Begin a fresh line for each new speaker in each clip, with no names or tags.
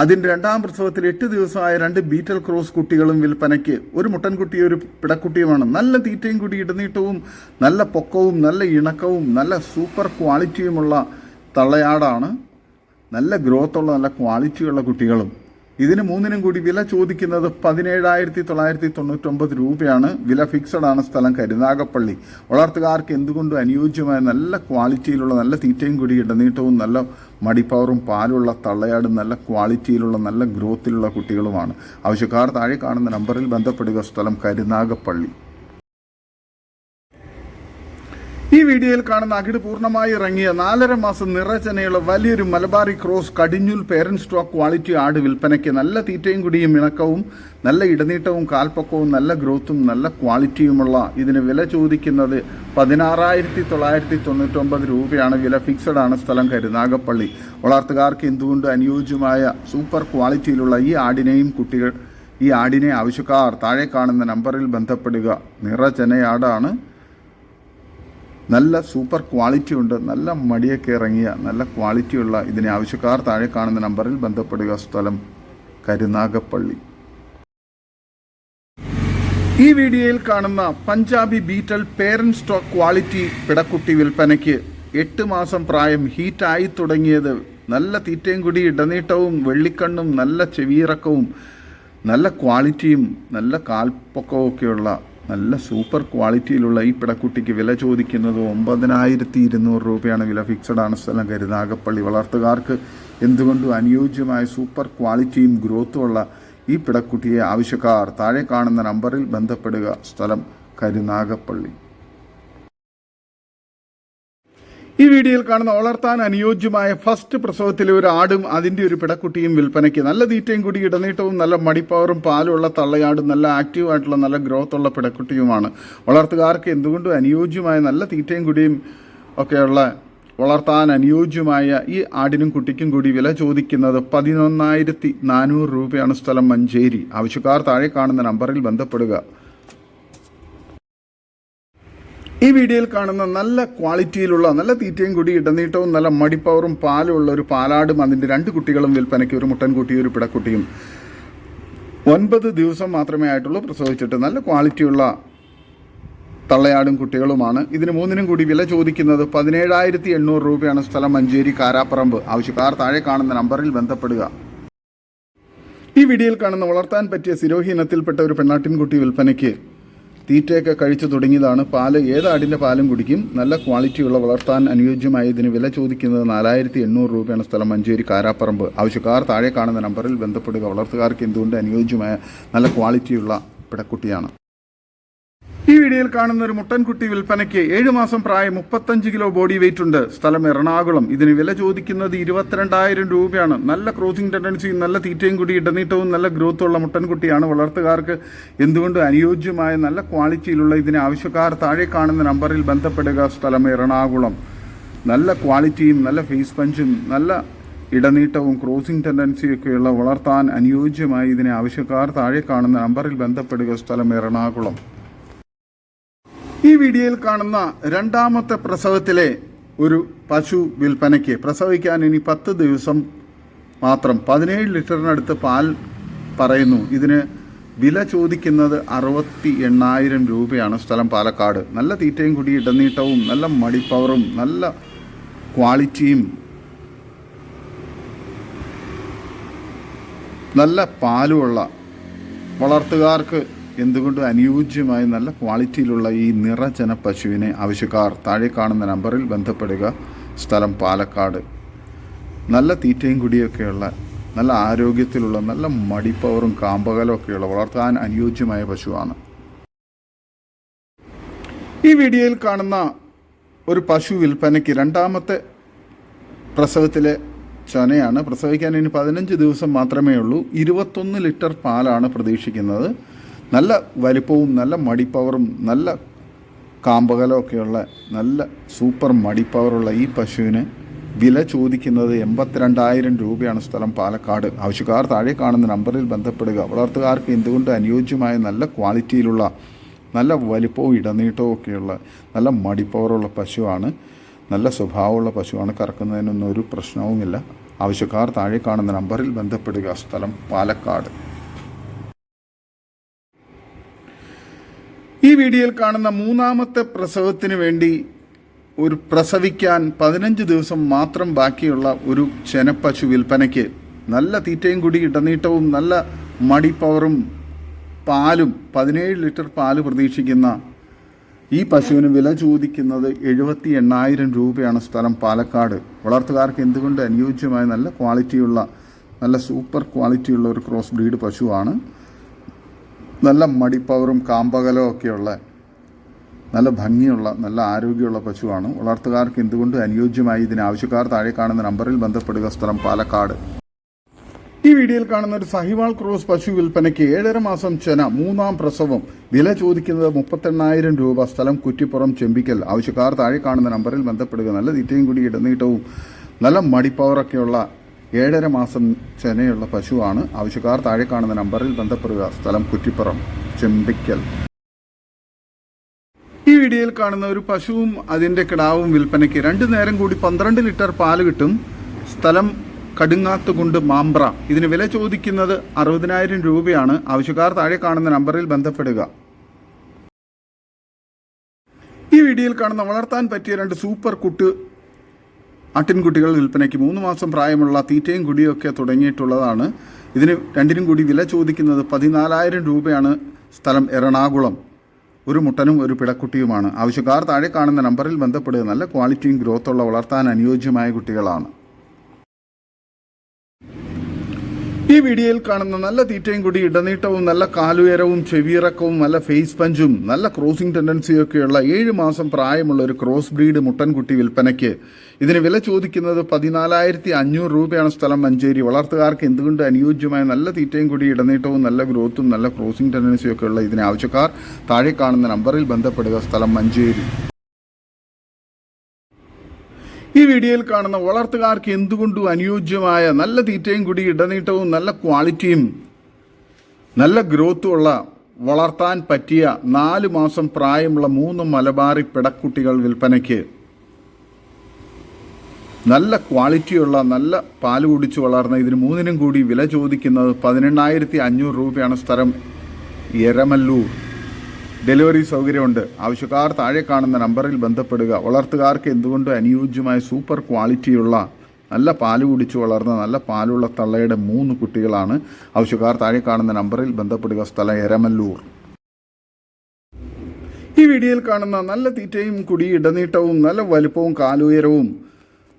അതിന്റെ രണ്ടാം പ്രസവത്തിൽ എട്ട് ദിവസമായ രണ്ട് ബീറ്റൽ ക്രോസ് കുട്ടികളും വിൽപ്പനയ്ക്ക്. ഒരു മുട്ടൻകുട്ടിയും ഒരു പിടക്കുട്ടിയുമാണ്. നല്ല തീറ്റയും കൂടി ഇടനീട്ടവും നല്ല പൊക്കവും നല്ല ഇണക്കവും നല്ല സൂപ്പർ ക്വാളിറ്റിയുമുള്ള തള്ളയാടാണ്. നല്ല ഗ്രോത്തുള്ള നല്ല ക്വാളിറ്റിയുള്ള കുട്ടികളും. ഇതിന് മൂന്നിനും കൂടി വില ചോദിക്കുന്നത് പതിനേഴായിരത്തി തൊള്ളായിരത്തി തൊണ്ണൂറ്റൊമ്പത് രൂപയാണ്. വില ഫിക്സഡ് ആണ് സ്ഥലം കരുനാഗപ്പള്ളി വളർത്തുകാർക്ക് എന്തുകൊണ്ടും അനുയോജ്യമായ നല്ല ക്വാളിറ്റിയിലുള്ള നല്ല തീറ്റയും കൂടി ഇടനീട്ടവും നല്ല മടിപ്പവറും പാലുള്ള തള്ളയാടും നല്ല ക്വാളിറ്റിയിലുള്ള നല്ല ഗ്രോത്തിലുള്ള കുട്ടികളുമാണ്. ആവശ്യക്കാർ താഴെ കാണുന്ന നമ്പറിൽ ബന്ധപ്പെടുക. സ്ഥലം കരുനാഗപ്പള്ളി ഈ വീഡിയോയിൽ കാണുന്ന അകിട് പൂർണമായി ഇറങ്ങിയ നാലര മാസം നിറചനയുള്ള വലിയൊരു മലബാറി ക്രോസ് കടിഞ്ഞൂൽ പേരന്റ് സ്റ്റോക്ക് ക്വാളിറ്റി ആട് വിൽപ്പനയ്ക്ക് നല്ല തീറ്റയും കുടിയും ഇണക്കവും നല്ല ഇടനീട്ടവും കാൽപ്പക്കവും നല്ല ഗ്രോത്തും നല്ല ക്വാളിറ്റിയുമുള്ള ഇതിന് വില ചോദിക്കുന്നത് പതിനാറായിരത്തി തൊള്ളായിരത്തി തൊണ്ണൂറ്റൊമ്പത് രൂപയാണ്. വില ഫിക്സഡ് ആണ് സ്ഥലം കരുനാഗപ്പള്ളി വളർത്തുകാർക്ക് എന്തുകൊണ്ട് അനുയോജ്യമായ സൂപ്പർ ക്വാളിറ്റിയിലുള്ള ഈ ആടിനെയും കുട്ടികൾ ഈ ആടിനെ ആവശ്യക്കാർ താഴെ കാണുന്ന നമ്പറിൽ ബന്ധപ്പെടുക. നിറചനയാടാണ് നല്ല സൂപ്പർ ക്വാളിറ്റി ഉണ്ട്. നല്ല മടിയൊക്കെ ഇറങ്ങിയ നല്ല ക്വാളിറ്റിയുള്ള ഇതിനെ ആവശ്യക്കാർ താഴെ കാണുന്ന നമ്പറിൽ ബന്ധപ്പെടുക. സ്ഥലം കരുനാഗപ്പള്ളി. ഈ വീഡിയോയിൽ കാണുന്ന Punjabi Beetal parent stock quality പിടക്കുട്ടി വിൽപ്പനയ്ക്ക് എട്ട് മാസം പ്രായം ഹീറ്റായി തുടങ്ങിയത്. നല്ല തീറ്റയും കൂടി ഇടനീട്ടവും വെള്ളിക്കണ്ണും നല്ല ചെവിയിറക്കവും നല്ല ക്വാളിറ്റിയും നല്ല കാൽപ്പൊക്കവും ഒക്കെയുള്ള നല്ല സൂപ്പർ ക്വാളിറ്റിയിലുള്ള ഈ പിടക്കുട്ടിക്ക് വില ചോദിക്കുന്നത് ഒമ്പതിനായിരത്തി ഇരുന്നൂറ് രൂപയാണ്. വില ഫിക്സഡ് ആണ് സ്ഥലം കരുനാഗപ്പള്ളി വളർത്തുകാർക്ക് എന്തുകൊണ്ടും അനുയോജ്യമായ സൂപ്പർ ക്വാളിറ്റിയും ഗ്രോത്തുമുള്ള ഈ പിടക്കുട്ടിയെ ആവശ്യക്കാർ താഴെ കാണുന്ന നമ്പറിൽ ബന്ധപ്പെടുക സ്ഥലം കരുനാഗപ്പള്ളി ഈ വീഡിയോയിൽ കാണുന്ന വളർത്താൻ അനുയോജ്യമായ ഫസ്റ്റ് പ്രസവത്തിലെ ഒരു ആടും അതിന്റെ ഒരു പിടക്കുട്ടിയും വിൽപ്പനയ്ക്ക് നല്ല തീറ്റയും കൂടി ഇടനീട്ടവും നല്ല മടിപ്പവറും പാലുള്ള തള്ളയാടും നല്ല ആക്റ്റീവ് ആയിട്ടുള്ള നല്ല ഗ്രോത്ത് ഉള്ള പിടക്കുട്ടിയുമാണ്. വളർത്തുകാർക്ക് എന്തുകൊണ്ടും അനുയോജ്യമായ നല്ല തീറ്റയും കൂടിയും ഒക്കെയുള്ള വളർത്താൻ അനുയോജ്യമായ ഈ ആടിനും കുട്ടിക്കും കൂടി വില ചോദിക്കുന്നത് പതിനൊന്നായിരത്തി നാനൂറ് രൂപയാണ് സ്ഥലം മഞ്ചേരി. ആവശ്യക്കാർ താഴെ കാണുന്ന നമ്പറിൽ ബന്ധപ്പെടുക. ഈ വീഡിയോയിൽ കാണുന്ന നല്ല ക്വാളിറ്റിയിലുള്ള നല്ല തീറ്റയും കൂടി ഇടനീട്ടവും നല്ല മടിപ്പവറും പാലും ഉള്ള ഒരു പാലാടും അതിന്റെ രണ്ട് കുട്ടികളും വിൽപ്പനയ്ക്ക് ഒരു മുട്ടൻകുട്ടിയും ഒരു പിടക്കുട്ടിയും. ഒൻപത് ദിവസം മാത്രമേ ആയിട്ടുള്ളൂ പ്രസവിച്ചിട്ട്. നല്ല ക്വാളിറ്റിയുള്ള തള്ളയാടും കുട്ടികളുമാണ്. ഇതിന് മൂന്നിനും കൂടി വില ചോദിക്കുന്നത് പതിനേഴായിരത്തി എണ്ണൂറ് രൂപയാണ് സ്ഥലം മഞ്ചേരി കാരാപ്പറമ്പ്. ആവശ്യക്കാർ താഴെ കാണുന്ന നമ്പറിൽ ബന്ധപ്പെടുക. ഈ വീഡിയോയിൽ കാണുന്ന വളർത്താൻ പറ്റിയ സിരോഹി ഇനത്തിൽപ്പെട്ട ഒരു പെണ്ണാട്ടിൻകുട്ടി വിൽപ്പനയ്ക്ക് തീറ്റയൊക്കെ കഴിച്ചു തുടങ്ങിയതാണ്. പാൽ ഏത് ആടിന്റെ പാലും കുടിക്കും. നല്ല ക്വാളിറ്റിയുള്ള വളർത്താൻ അനുയോജ്യമായ ഇതിന് വില ചോദിക്കുന്നത് നാലായിരത്തി എണ്ണൂറ് രൂപയാണ് സ്ഥലം മഞ്ചേരി കാരാപ്പറമ്പ്. ആവശ്യക്കാർ താഴെ കാണുന്ന നമ്പറിൽ ബന്ധപ്പെടുക. വളർത്തുകാർക്ക് എന്തുകൊണ്ട് അനുയോജ്യമായ നല്ല ക്വാളിറ്റിയുള്ള പിടക്കുട്ടിയാണ്. ഈ വീഡിയോയിൽ കാണുന്ന ഒരു മുട്ടൻകുട്ടി വിൽപ്പനയ്ക്ക് ഏഴ് മാസം പ്രായം മുപ്പത്തഞ്ച് കിലോ ബോഡി വെയിറ്റ് ഉണ്ട്. സ്ഥലം എറണാകുളം. ഇതിന് വില ചോദിക്കുന്നത് ഇരുപത്തിരണ്ടായിരം രൂപയാണ്. നല്ല ക്രോസിംഗ് ടെൻഡൻസിയും നല്ല തീറ്റയും കൂടി ഇടനീട്ടവും നല്ല ഗ്രോത്ത് ഉള്ള മുട്ടൻകുട്ടിയാണ് വളർത്തുകാർക്ക് എന്തുകൊണ്ട് അനുയോജ്യമായ നല്ല ക്വാളിറ്റിയിലുള്ള ഇതിന് ആവശ്യക്കാർ താഴെ കാണുന്ന നമ്പറിൽ ബന്ധപ്പെടുക സ്ഥലം എറണാകുളം. നല്ല ക്വാളിറ്റിയും നല്ല ഫേസ് പഞ്ചും നല്ല ഇടനീട്ടവും ക്രോസിംഗ് ടെൻഡൻസിയൊക്കെയുള്ള വളർത്താൻ അനുയോജ്യമായി ഇതിനെ ആവശ്യക്കാർ താഴെ കാണുന്ന നമ്പറിൽ ബന്ധപ്പെടുക സ്ഥലം എറണാകുളം. വീഡിയോയിൽ കാണുന്ന രണ്ടാമത്തെ പ്രസവത്തിലെ ഒരു പശു വിൽപ്പനയ്ക്ക് പ്രസവിക്കാൻ ഇനി പത്ത് ദിവസം മാത്രം പതിനേഴ് ലിറ്ററിനടുത്ത് പാൽ പറയുന്നു. ഇതിന് വില ചോദിക്കുന്നത് അറുപത്തി എണ്ണായിരം രൂപയാണ് സ്ഥലം പാലക്കാട്. നല്ല തീറ്റയും കൂടി ഇടനീട്ടവും നല്ല മടിപ്പവറും നല്ല ക്വാളിറ്റിയും നല്ല പാലുമുള്ള വളർത്തുകാർക്ക് എന്തുകൊണ്ടും അനുയോജ്യമായ നല്ല ക്വാളിറ്റിയിലുള്ള ഈ നിറജന പശുവിനെ ആവശ്യക്കാർ താഴെ കാണുന്ന നമ്പറിൽ ബന്ധപ്പെടുക? സ്ഥലം പാലക്കാട്. നല്ല തീറ്റയും കുടിയൊക്കെയുള്ള നല്ല ആരോഗ്യത്തിലുള്ള നല്ല മടിപ്പവറും കാമ്പകലും ഒക്കെയുള്ള വളർത്താൻ അനുയോജ്യമായ പശുവാണ്. ഈ വീഡിയോയിൽ കാണുന്ന ഒരു പശു വിൽപ്പനയ്ക്ക് രണ്ടാമത്തെ പ്രസവത്തിലെ ചനയാണ്. പ്രസവിക്കാൻ ഇനി പതിനഞ്ച് ദിവസം മാത്രമേ ഉള്ളൂ. ഇരുപത്തൊന്ന് ലിറ്റർ പാലാണ് പ്രതീക്ഷിക്കുന്നത്. നല്ല വലിപ്പവും നല്ല മടിപ്പവറും നല്ല കാമ്പകലമൊക്കെയുള്ള നല്ല സൂപ്പർ മടിപ്പവറുള്ള ഈ പശുവിന് വില ചോദിക്കുന്നത് എൺപത്തിരണ്ടായിരം രൂപയാണ് സ്ഥലം പാലക്കാട്. ആവശ്യക്കാർ താഴെ കാണുന്ന നമ്പറിൽ ബന്ധപ്പെടുക. വളർത്തുകാർക്ക് എന്തുകൊണ്ട് അനുയോജ്യമായ നല്ല ക്വാളിറ്റിയിലുള്ള നല്ല വലിപ്പവും ഇടനീട്ടവും ഒക്കെയുള്ള നല്ല മടിപ്പവറുള്ള പശുവാണ് നല്ല സ്വഭാവമുള്ള പശുവാണ് കറക്കുന്നതിനൊന്നും ഒരു പ്രശ്നവുമില്ല. ആവശ്യക്കാർ താഴെ കാണുന്ന നമ്പറിൽ ബന്ധപ്പെടുക. സ്ഥലം പാലക്കാട്. ഈ വീഡിയോയിൽ കാണുന്ന മൂന്നാമത്തെ പ്രസവത്തിന് വേണ്ടി ഒരു പ്രസവിക്കാൻ പതിനഞ്ച് ദിവസം മാത്രം ബാക്കിയുള്ള ഒരു ചെനപ്പശു വിൽപ്പനയ്ക്ക് നല്ല തീറ്റയും കൂടി ഇടനീട്ടവും നല്ല മടിപ്പവറും പാലും പതിനേഴ് ലിറ്റർ പാൽ പ്രതീക്ഷിക്കുന്ന ഈ പശുവിന് വില ചോദിക്കുന്നത് എഴുപത്തി എണ്ണായിരം രൂപയാണ് സ്ഥലം പാലക്കാട്. വളർത്തുകാർക്ക് എന്തുകൊണ്ട് അനുയോജ്യമായ നല്ല ക്വാളിറ്റിയുള്ള നല്ല സൂപ്പർ ക്വാളിറ്റിയുള്ള ഒരു ക്രോസ് ബ്രീഡ് പശുവാണ്. നല്ല മടിപ്പവറും കാമ്പകലവും ഒക്കെയുള്ള നല്ല ഭംഗിയുള്ള നല്ല ആരോഗ്യമുള്ള പശുവാണ്. വളർത്തുകാർക്ക് എന്തുകൊണ്ടും അനുയോജ്യമായി ഇതിന് ആവശ്യക്കാർ താഴെ കാണുന്ന നമ്പറിൽ ബന്ധപ്പെടുക സ്ഥലം പാലക്കാട്. ഈ വീഡിയോയിൽ കാണുന്ന ഒരു സഹിവാൾ ക്രോസ് പശു വിൽപ്പനയ്ക്ക് ഏഴര മാസം ചെന മൂന്നാം പ്രസവം വില ചോദിക്കുന്നത് മുപ്പത്തെണ്ണായിരം രൂപ സ്ഥലം കുറ്റിപ്പുറം ചെമ്പിക്കൽ. ആവശ്യക്കാർ താഴെ കാണുന്ന നമ്പറിൽ ബന്ധപ്പെടുക. നല്ല തീറ്റയും കൂടി ഇടനീട്ടവും നല്ല മടിപ്പവറൊക്കെയുള്ള ഏഴര മാസം ചെനയുള്ള പശുവാണ് ആവശ്യക്കാർ താഴെ കാണുന്ന നമ്പറിൽ ബന്ധപ്പെടുക. സ്ഥലം കുറ്റിപ്പുറം ചെമ്പിക്കൽ. ഈ വീഡിയോയിൽ കാണുന്ന ഒരു പശുവും അതിന്റെ കിടാവും വിൽപ്പനയ്ക്ക് രണ്ടു നേരം കൂടി പന്ത്രണ്ട് ലിറ്റർ പാൽ കിട്ടും. സ്ഥലം കടുങ്ങാത്തുകുണ്ട് മാമ്പ്ര. ഇതിന് വില ചോദിക്കുന്നത് അറുപതിനായിരം രൂപയാണ്. ആവശ്യക്കാർ താഴെ കാണുന്ന നമ്പറിൽ ബന്ധപ്പെടുക. ഈ വീഡിയോയിൽ കാണുന്ന വളർത്താൻ പറ്റിയ രണ്ട് സൂപ്പർ കുട്ട് ആട്ടിൻകുട്ടികൾ വിൽപ്പനയ്ക്ക് മൂന്ന് മാസം പ്രായമുള്ള തീറ്റയും കുടിയൊക്കെ തുടങ്ങിയിട്ടുള്ളതാണ്. ഇതിന് രണ്ടിനും കൂടി വില ചോദിക്കുന്നത് പതിനാലായിരം രൂപയാണ് സ്ഥലം എറണാകുളം. ഒരു മുട്ടനും ഒരു പിടക്കുട്ടിയുമാണ്. ആവശ്യക്കാർ താഴെ കാണുന്ന നമ്പറിൽ ബന്ധപ്പെടുക. നല്ല ക്വാളിറ്റിയും ഗ്രോത്തുള്ള വളർത്താൻ അനുയോജ്യമായ കുട്ടികളാണ്. ഈ വീഡിയോയിൽ കാണുന്ന നല്ല തീറ്റയും കൂടി ഇടനീട്ടവും നല്ല കാലുയരവും ചെവിയിറക്കവും നല്ല ഫേസ് പഞ്ചും നല്ല ക്രോസിംഗ് ടെൻഡൻസിയൊക്കെയുള്ള ഏഴ് മാസം പ്രായമുള്ള ഒരു ക്രോസ് ബ്രീഡ് മുട്ടൻകുട്ടി വിൽപ്പനയ്ക്ക്. ഇതിന് വില ചോദിക്കുന്നത് പതിനാലായിരത്തി അഞ്ഞൂറ് രൂപയാണ് സ്ഥലം മഞ്ചേരി. വളർത്തുകാർക്ക് എന്തുകൊണ്ട് അനുയോജ്യമായ നല്ല തീറ്റയും കൂടി ഇടനീട്ടവും നല്ല ഗ്രോത്തും നല്ല ക്രോസിംഗ് ടെൻഡൻസിയൊക്കെയുള്ള ഇതിന് ആവശ്യക്കാർ താഴെ കാണുന്ന നമ്പറിൽ ബന്ധപ്പെടുക. സ്ഥലം മഞ്ചേരി. ഈ വീഡിയോയിൽ കാണുന്ന വളർത്തുകാർക്ക് എന്തുകൊണ്ടും അനുയോജ്യമായ നല്ല തീറ്റയും കൂടി ഇടനീട്ടവും നല്ല ക്വാളിറ്റിയും നല്ല ഗ്രോത്തും ഉള്ള വളർത്താൻ പറ്റിയ നാല് മാസം പ്രായമുള്ള മൂന്ന് മലബാറി പിടക്കുട്ടികൾ വിൽപ്പനയ്ക്ക് നല്ല ക്വാളിറ്റിയുള്ള നല്ല പാൽ കുടിച്ച് വളർന്ന ഇതിന് മൂന്നിനും കൂടി വില ചോദിക്കുന്നത് പതിനെണ്ണായിരത്തി അഞ്ഞൂറ് രൂപയാണ് സ്ഥലം എരമല്ലൂർ. ഡെലിവറി സൗകര്യമുണ്ട്. ആവശ്യക്കാർ താഴെ കാണുന്ന നമ്പറിൽ ബന്ധപ്പെടുക. വളർത്തുകാർക്ക് എന്തുകൊണ്ടും അനുയോജ്യമായ സൂപ്പർ ക്വാളിറ്റിയുള്ള നല്ല പാൽ കുടിച്ച് വളർന്ന നല്ല പാലുള്ള തള്ളയുടെ മൂന്ന് കുട്ടികളാണ്. ആവശ്യക്കാർ താഴെ കാണുന്ന നമ്പറിൽ ബന്ധപ്പെടുക. സ്ഥലം എരമല്ലൂർ. ഈ വീഡിയോയിൽ കാണുന്ന നല്ല തീറ്റയും കുടി ഇടനീട്ടവും നല്ല വലുപ്പവും കാലുയരവും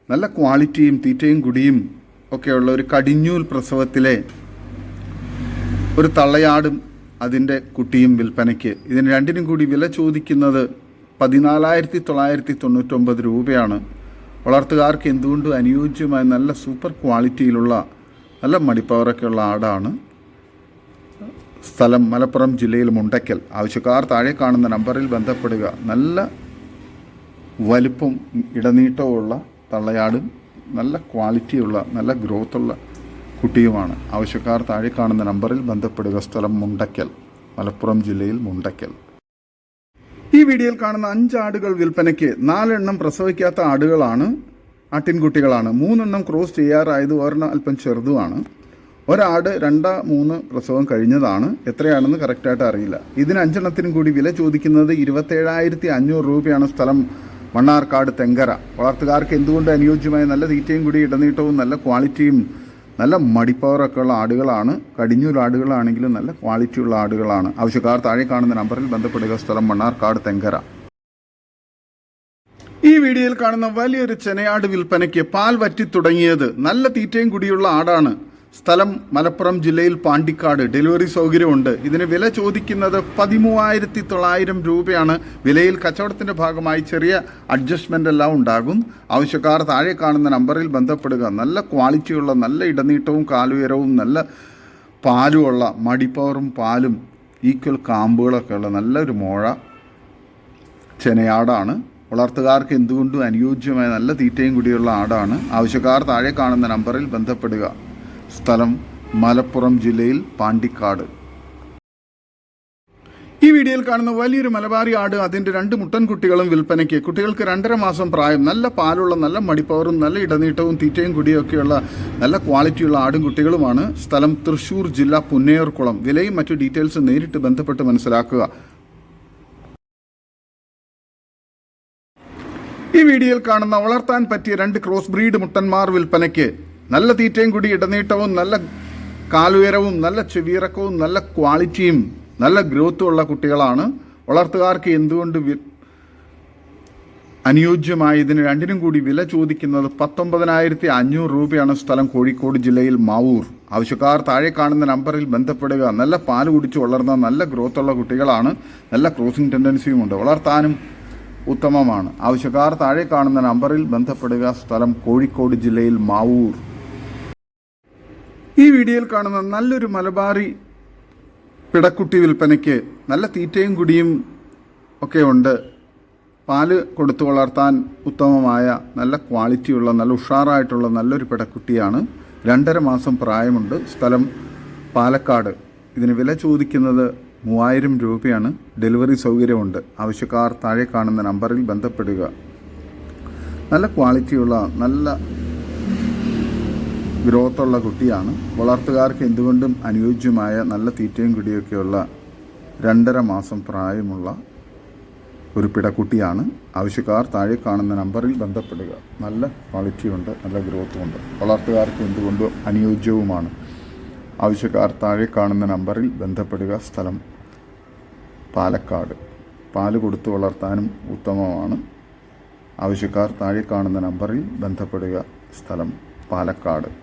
നല്ല ക്വാളിറ്റിയും തീറ്റയും കുടിയും ഒക്കെയുള്ള ഒരു കടിഞ്ഞൂൽ പ്രസവത്തിലെ ഒരു തള്ളയാടും അതിന്റെ കുട്ടിയും വിൽപ്പനയ്ക്ക്. ഇതിന് രണ്ടിനും കൂടി വില ചോദിക്കുന്നത് പതിനാലായിരത്തി തൊള്ളായിരത്തി തൊണ്ണൂറ്റൊമ്പത് രൂപയാണ്. വളർത്തുകാർക്ക് എന്തുകൊണ്ടും അനുയോജ്യമായ നല്ല സൂപ്പർ ക്വാളിറ്റിയിലുള്ള നല്ല മടിപ്പവറൊക്കെയുള്ള ആടാണ്? സ്ഥലം മലപ്പുറം ജില്ലയിൽ മുണ്ടയ്ക്കൽ ആവശ്യക്കാർ താഴെ കാണുന്ന നമ്പറിൽ ബന്ധപ്പെടുക. നല്ല വലുപ്പം ഇടനീട്ടമുള്ള തള്ളയാടും നല്ല ക്വാളിറ്റിയുള്ള നല്ല ഗ്രോത്തുള്ള കുട്ടിയുമാണ്. ആവശ്യക്കാർ താഴെ കാണുന്ന നമ്പറിൽ ബന്ധപ്പെടുക. സ്ഥലം മുണ്ടയ്ക്കൽ മലപ്പുറം ജില്ലയിൽ മുണ്ടയ്ക്കൽ ഈ വീഡിയോയിൽ കാണുന്ന അഞ്ച് ആടുകൾ വിൽപ്പനയ്ക്ക് നാലെണ്ണം പ്രസവിക്കാത്ത ആടുകളാണ് ആട്ടിൻകുട്ടികളാണ്. മൂന്നെണ്ണം ക്രോസ് ചെയ്യാറായത് ഒരെണ്ണം അല്പം ചെറുതുമാണ്. ഒരാട് രണ്ട മൂന്ന് പ്രസവം കഴിഞ്ഞതാണ്. എത്രയാണെന്ന് കറക്റ്റായിട്ട് അറിയില്ല. ഇതിന് അഞ്ചെണ്ണത്തിനും കൂടി വില ചോദിക്കുന്നത് ഇരുപത്തേഴായിരത്തി അഞ്ഞൂറ് രൂപയാണ് സ്ഥലം. മണ്ണാർക്കാട് തെങ്കര. വളർത്തുകാർക്ക് എന്തുകൊണ്ട് അനുയോജ്യമായ നല്ല തീറ്റയും കൂടി ഇടനീട്ടവും നല്ല ക്വാളിറ്റിയും നല്ല മടിപ്പവറൊക്കെ ഉള്ള ആടുകളാണ്. കടിഞ്ഞൂൽ ആടുകളാണെങ്കിലും നല്ല ക്വാളിറ്റിയുള്ള ആടുകളാണ്. ആവശ്യക്കാർ താഴെ കാണുന്ന നമ്പറിൽ ബന്ധപ്പെടുക. സ്ഥലം മണ്ണാർക്കാട് തെങ്കര. ഈ വീഡിയോയിൽ കാണുന്ന വലിയൊരു ചെനയാട് വിൽപ്പനയ്ക്ക് പാൽ വറ്റി തുടങ്ങിയത് നല്ല തീറ്റയും കുടിയുള്ള ആടാണ്. സ്ഥലം മലപ്പുറം ജില്ലയിൽ പാണ്ടിക്കാട്. ഡെലിവറി സൗകര്യമുണ്ട്. ഇതിന് വില ചോദിക്കുന്നത് പതിമൂവായിരത്തി തൊള്ളായിരം രൂപയാണ്. വിലയിൽ കച്ചവടത്തിന്റെ ഭാഗമായി ചെറിയ അഡ്ജസ്റ്റ്മെന്റ് എല്ലാം ഉണ്ടാകും. ആവശ്യക്കാർ താഴെ കാണുന്ന നമ്പറിൽ ബന്ധപ്പെടുക. നല്ല ക്വാളിറ്റിയുള്ള നല്ല ഇടനീട്ടവും കാലുയരവും നല്ല പാലുമുള്ള മടിപ്പവറും പാലും ഈക്വൽ കാമ്പുകളൊക്കെ ഉള്ള നല്ലൊരു മോഴ ചെനയാടാണ്. വളർത്തുകാർക്ക് എന്തുകൊണ്ടും അനുയോജ്യമായ നല്ല തീറ്റയും കൂടിയുള്ള ആടാണ്. ആവശ്യക്കാർ താഴെ കാണുന്ന നമ്പറിൽ ബന്ധപ്പെടുക. സ്ഥലം മലപ്പുറം ജില്ലയിൽ പാണ്ടിക്കാട്. ഈ വീഡിയോയിൽ കാണുന്ന വലിയൊരു മലബാറി ആട് അതിന്റെ രണ്ട് മുട്ടൻ കുട്ടികളും വിൽപ്പനയ്ക്ക്. കുട്ടികൾക്ക് രണ്ടര മാസം പ്രായം നല്ല പാലുള്ള നല്ല മടിപ്പവറും നല്ല ഇടനീട്ടവും തീറ്റയും കുടിയൊക്കെയുള്ള നല്ല ക്വാളിറ്റിയുള്ള ആടും കുട്ടികളുമാണ് സ്ഥലം തൃശൂർ ജില്ല പുന്നയൂർക്കുളം വിലയും മറ്റു ഡീറ്റെയിൽസ് നേരിട്ട് ബന്ധപ്പെട്ട് മനസ്സിലാക്കുക. ഈ വീഡിയോയിൽ കാണുന്ന വളർത്താൻ പറ്റിയ രണ്ട് ക്രോസ് ബ്രീഡ് മുട്ടന്മാർ വിൽപ്പനയ്ക്ക്. നല്ല തീറ്റയും കൂടി ഇടനീട്ടവും നല്ല കാലുയരവും നല്ല ചെവിയിറക്കവും നല്ല ക്വാളിറ്റിയും നല്ല ഗ്രോത്തും ഉള്ള കുട്ടികളാണ്. വളർത്തുകാർക്ക് എന്തുകൊണ്ട് അനുയോജ്യമായി ഇതിന് രണ്ടിനും കൂടി വില ചോദിക്കുന്നത് പത്തൊമ്പതിനായിരത്തി അഞ്ഞൂറ് രൂപയാണ് സ്ഥലം കോഴിക്കോട് ജില്ലയിൽ മാവൂർ. ആവശ്യക്കാർ താഴെ കാണുന്ന നമ്പറിൽ ബന്ധപ്പെടുക. നല്ല പാൽ കുടിച്ച് വളർന്ന നല്ല ഗ്രോത്തുള്ള കുട്ടികളാണ്. നല്ല ക്രോസിംഗ് ടെൻഡൻസിയുമുണ്ട് വളർത്താനും ഉത്തമമാണ്. ആവശ്യക്കാർ താഴെ കാണുന്ന നമ്പറിൽ ബന്ധപ്പെടുക. സ്ഥലം കോഴിക്കോട് ജില്ലയിൽ മാവൂർ. ഈ വീഡിയോയിൽ കാണുന്ന നല്ലൊരു മലബാറി പിടക്കുട്ടി വിൽപ്പനയ്ക്ക് നല്ല തീറ്റയും കുടിയും ഒക്കെ ഉണ്ട്. പാൽ കൊടുത്തു വളർത്താൻ ഉത്തമമായ നല്ല ക്വാളിറ്റിയുള്ള നല്ല ഉഷാറായിട്ടുള്ള നല്ലൊരു പിടക്കുട്ടിയാണ്. രണ്ടര മാസം പ്രായമുണ്ട്. സ്ഥലം പാലക്കാട്. ഇതിന് വില ചോദിക്കുന്നത് മൂവായിരം രൂപയാണ്. ഡെലിവറി സൗകര്യമുണ്ട്. ആവശ്യക്കാർ താഴെ കാണുന്ന നമ്പറിൽ ബന്ധപ്പെടുക. നല്ല ക്വാളിറ്റിയുള്ള നല്ല ഗ്രോത്തുള്ള കുട്ടിയാണ്. വളർത്തുകാർക്ക് എന്തുകൊണ്ടും അനുയോജ്യമായ നല്ല തീറ്റയും കുടിയൊക്കെയുള്ള രണ്ടര മാസം പ്രായമുള്ള ഒരു പിടക്കുട്ടിയാണ്. ആവശ്യക്കാർ താഴെ കാണുന്ന നമ്പറിൽ ബന്ധപ്പെടുക. നല്ല ക്വാളിറ്റിയുണ്ട് നല്ല ഗ്രോത്തുമുണ്ട് വളർത്തുകാർക്ക് എന്തുകൊണ്ടും അനുയോജ്യവുമാണ്. ആവശ്യക്കാർ താഴെ കാണുന്ന നമ്പറിൽ ബന്ധപ്പെടുക. സ്ഥലം പാലക്കാട്. പാൽ കൊടുത്തു വളർത്താനും ഉത്തമമാണ്. ആവശ്യക്കാർ താഴെ കാണുന്ന നമ്പറിൽ ബന്ധപ്പെടുക. സ്ഥലം പാലക്കാട്.